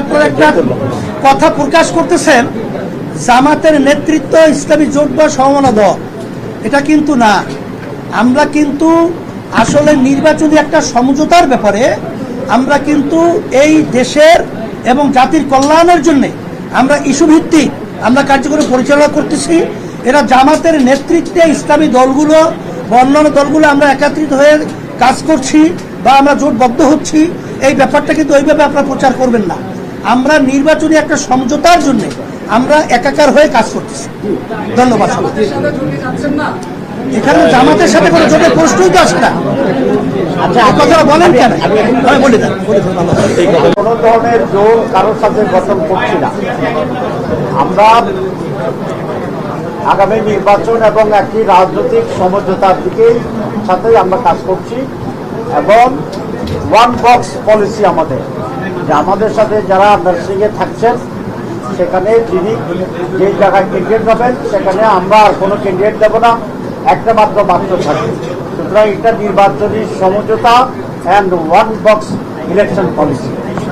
আপনারা একটা কথা প্রকাশ করতেছেন, জামাতের নেতৃত্ব ইসলামী জোট বা সমমনা দল এটা কিন্তু না। আমরা কিন্তু আসলে নির্বাচনী একটা সমঝোতার ব্যাপারে আমরা কিন্তু এই দেশের এবং জাতির কল্যাণের জন্য আমরা ইস্যু ভিত্তিক আমরা কার্যক্রম পরিচালনা করতেছি। এরা জামাতের নেতৃত্বে ইসলামী দলগুলো বা দলগুলো আমরা একাত্রিত হয়ে কাজ করছি বা আমরা জোটবদ্ধ হচ্ছি। এই ব্যাপারটা কিন্তু ওইভাবে আপনারা প্রচার করবেন না। আমরা নির্বাচনী একটা সমঝোতার জন্য আমরা একাকার হয়ে কাজ করতেছি। ধন্যবাদ এখানে জামাতের সাথে কোনো জোটের প্রশ্নই তো আসে না। আচ্ছা কথা বলেন কেন? আমি বলে দেন বলে দেন ভালো হয়। কোনো ধরনের জোর কারোর সাথে গঠন করছি না। আমরা আগামী নির্বাচন এবং একটি রাজনৈতিক সমঝোতার দিকে সাথেই আমরা কাজ করছি এবং ওয়ান বক্স পলিসি আমাদের। যে আমাদের সাথে যারা নার্সিংয়ে থাকছেন, সেখানে যিনি যে জায়গায় ক্যান্ডিডেট পাবেন সেখানে আমরা আর কোনো ক্যান্ডিডেট দেবো না। একটা মাত্র মাত্র থাকবে সুতরাং এটা নির্বাচনী সমঝোতা and one box election policy